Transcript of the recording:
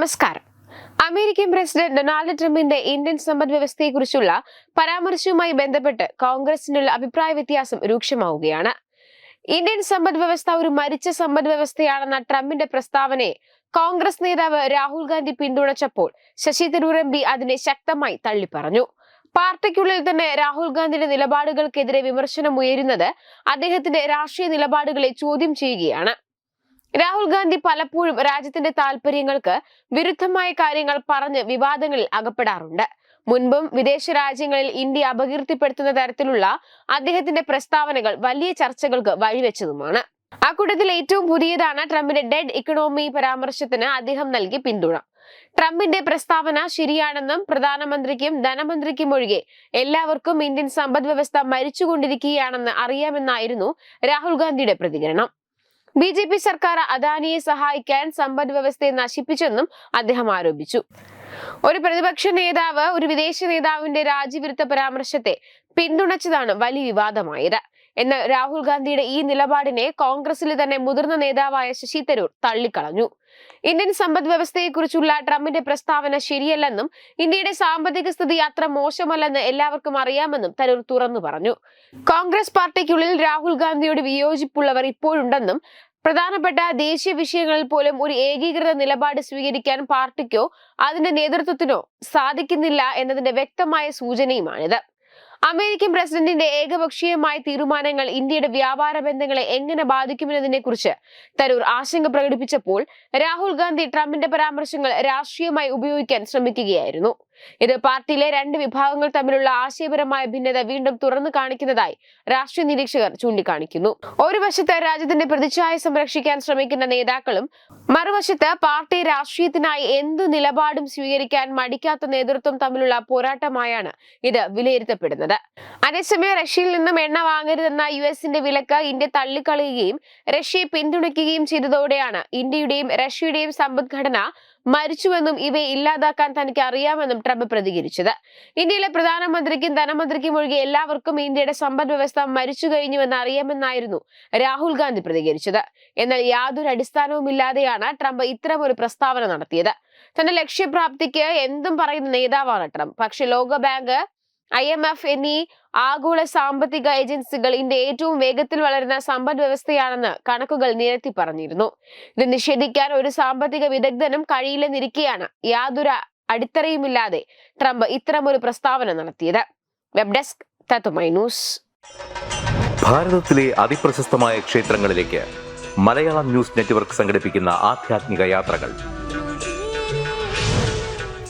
നമസ്കാരം. American president Donald ട്രംപിന്റെ Indian സമ്പദ് വ്യവസ്ഥയെക്കുറിച്ചുള്ള പരാമർശവുമായി ബന്ധപ്പെട്ട് കോൺഗ്രസിനുള്ള അഭിപ്രായ വ്യത്യാസം രൂക്ഷമാവുകയാണ്. ഇന്ത്യൻ സമ്പദ് വ്യവസ്ഥ ഒരു മരിച്ച സമ്പദ് വ്യവസ്ഥയാണെന്ന ട്രംപിന്റെ പ്രസ്താവനയെ കോൺഗ്രസ് നേതാവ് രാഹുൽ ഗാന്ധി പിന്തുണച്ചപ്പോൾ ശശി തരൂർ എം പി അതിനെ ശക്തമായി തള്ളിപ്പറഞ്ഞു. പാർട്ടിക്കുള്ളിൽ തന്നെ രാഹുൽ ഗാന്ധിയുടെ നിലപാടുകൾക്കെതിരെ വിമർശനം ഉയരുന്നത് അദ്ദേഹത്തിന്റെ രാഷ്ട്രീയ നിലപാടുകളെ ചോദ്യം ചെയ്യുകയാണ്. രാഹുൽ ഗാന്ധി പലപ്പോഴും രാജ്യത്തിന്റെ താല്പര്യങ്ങൾക്ക് വിരുദ്ധമായ കാര്യങ്ങൾ പറഞ്ഞ് വിവാദങ്ങളിൽ അകപ്പെടാറുണ്ട്. മുൻപും വിദേശ രാജ്യങ്ങളിൽ ഇന്ത്യ അപകീർത്തിപ്പെടുത്തുന്ന തരത്തിലുള്ള അദ്ദേഹത്തിന്റെ പ്രസ്താവനകൾ വലിയ ചർച്ചകൾക്ക് വഴിവെച്ചതുമാണ്. അക്കൂട്ടത്തിൽ ഏറ്റവും പുതിയതാണ് ട്രംപിന്റെ ഡെഡ് ഇക്കണോമി പരാമർശത്തിന് അദ്ദേഹം നൽകി പിന്തുണ. ട്രംപിന്റെ പ്രസ്താവന ശരിയാണെന്നും പ്രധാനമന്ത്രിക്കും ധനമന്ത്രിക്കും ഒഴികെ എല്ലാവർക്കും ഇന്ത്യൻ സമ്പദ് വ്യവസ്ഥ മരിച്ചുകൊണ്ടിരിക്കുകയാണെന്ന് അറിയാമെന്നായിരുന്നു രാഹുൽ ഗാന്ധിയുടെ പ്രതികരണം. ബി ജെ പി സർക്കാർ അദാനിയെ സഹായിക്കാൻ സമ്പദ് വ്യവസ്ഥയെ നശിപ്പിച്ചെന്നും അദ്ദേഹം ആരോപിച്ചു. ഒരു പ്രതിപക്ഷ നേതാവ് ഒരു വിദേശ നേതാവിന്റെ രാജ്യവിരുദ്ധ പരാമർശത്തെ പിന്തുണച്ചതാണ് വലിയ വിവാദമായത്. എന്ന രാഹുൽ ഗാന്ധിയുടെ ഈ നിലപാടിനെ കോൺഗ്രസിലെ തന്നെ മുതിർന്ന നേതാവായ ശശി തരൂർ തള്ളിക്കളഞ്ഞു. ഇന്ത്യൻ സമ്പദ് വ്യവസ്ഥയെക്കുറിച്ചുള്ള ട്രംപിന്റെ പ്രസ്താവന ശരിയല്ലെന്നും ഇന്ത്യയുടെ സാമ്പത്തിക സ്ഥിതി അത്ര മോശമല്ലെന്ന് എല്ലാവർക്കും അറിയാമെന്നും തരൂർ തുറന്നു പറഞ്ഞു. കോൺഗ്രസ് പാർട്ടിക്കുള്ളിൽ രാഹുൽ ഗാന്ധിയോട് വിയോജിപ്പുള്ളവർ ഇപ്പോഴുണ്ടെന്നും പ്രധാനപ്പെട്ട ദേശീയ വിഷയങ്ങളിൽ പോലും ഒരു ഏകീകൃത നിലപാട് സ്വീകരിക്കാൻ പാർട്ടിക്കോ അതിന്റെ നേതൃത്വത്തിനോ സാധിക്കുന്നില്ല എന്നതിന്റെ വ്യക്തമായ സൂചനയുമാണിത്. അമേരിക്കൻ പ്രസിഡന്റിന്റെ ഏകപക്ഷീയമായ തീരുമാനങ്ങൾ ഇന്ത്യയുടെ വ്യാപാര ബന്ധങ്ങളെ എങ്ങനെ ബാധിക്കുമെന്നതിനെ കുറിച്ച് തരൂർ ആശങ്ക പ്രകടിപ്പിച്ചപ്പോൾ രാഹുൽ ഗാന്ധി ട്രംപിന്റെ പരാമർശങ്ങൾ രാഷ്ട്രീയമായി ഉപയോഗിക്കാൻ ശ്രമിക്കുകയായിരുന്നു. ഇത് പാർട്ടിയിലെ രണ്ട് വിഭാഗങ്ങൾ തമ്മിലുള്ള ആശയപരമായ ഭിന്നത വീണ്ടും തുറന്നു കാണിക്കുന്നതായി രാഷ്ട്രീയ നിരീക്ഷകർ ചൂണ്ടിക്കാണിക്കുന്നു. ഒരു വശത്ത് രാജ്യത്തിന്റെ പ്രതിച്ഛായ സംരക്ഷിക്കാൻ ശ്രമിക്കുന്ന നേതാക്കളും മറുവശത്ത് പാർട്ടി രാഷ്ട്രീയത്തിനായി എന്തു നിലപാടും സ്വീകരിക്കാൻ മടിക്കാത്ത നേതൃത്വം തമ്മിലുള്ള പോരാട്ടമായാണ് ഇത് വിലയിരുത്തപ്പെടുന്നത്. അതേസമയം റഷ്യയിൽ നിന്നും എണ്ണ വാങ്ങരുതെന്ന യു എസിന്റെ വിലക്ക് ഇന്ത്യ തള്ളിക്കളയുകയും റഷ്യയെ പിന്തുണയ്ക്കുകയും ചെയ്തതോടെയാണ് ഇന്ത്യയുടെയും റഷ്യയുടെയും സമ്പദ്ഘടന മരിച്ചുവെന്നും ഇവയെ ഇല്ലാതാക്കാൻ തനിക്ക് അറിയാമെന്നും ട്രംപ് പ്രതികരിച്ചത്. ഇന്ത്യയിലെ പ്രധാനമന്ത്രിക്കും ധനമന്ത്രിക്കും ഒഴികെ എല്ലാവർക്കും ഇന്ത്യയുടെ സമ്പദ് വ്യവസ്ഥ മരിച്ചു കഴിഞ്ഞുവെന്ന് അറിയാമെന്നായിരുന്നു രാഹുൽ ഗാന്ധി പ്രതികരിച്ചത്. എന്നാൽ യാതൊരു അടിസ്ഥാനവുമില്ലാതെയാണ് ട്രംപ് ഇത്തരം ഒരു പ്രസ്താവന നടത്തിയത്. തന്റെ ലക്ഷ്യപ്രാപ്തിക്ക് എന്തും പറയുന്ന നേതാവാണ് ട്രംപ്. പക്ഷെ ലോകബാങ്ക് ഐ എം എഫ് എന്നീ ആഗോള സാമ്പത്തിക ഏജൻസികൾ ഇന്ത്യ ഏറ്റവും വേഗത്തിൽ വളരുന്ന സമ്പദ് വ്യവസ്ഥയാണെന്ന് കണക്കുകൾ നിരത്തി പറഞ്ഞിരുന്നു. ഇത് നിഷേധിക്കാൻ ഒരു സാമ്പത്തിക വിദഗ്ധനും കഴിയില്ലെന്നിരിക്കെയാണ് യാതൊരു അടിത്തറയുമില്ലാതെ ട്രംപ് ഇത്തരമൊരു പ്രസ്താവന നടത്തിയത്. Web desk Tatwamayi news. ഭാരതത്തിലെ അതിപ്രശസ്തമായ ക്ഷേത്രങ്ങളിലേക്ക് മലയാളം ന്യൂസ് നെറ്റ്വർക്ക് സംഘടിപ്പിക്കുന്ന ആധ്യാത്മിക യാത്രകൾ.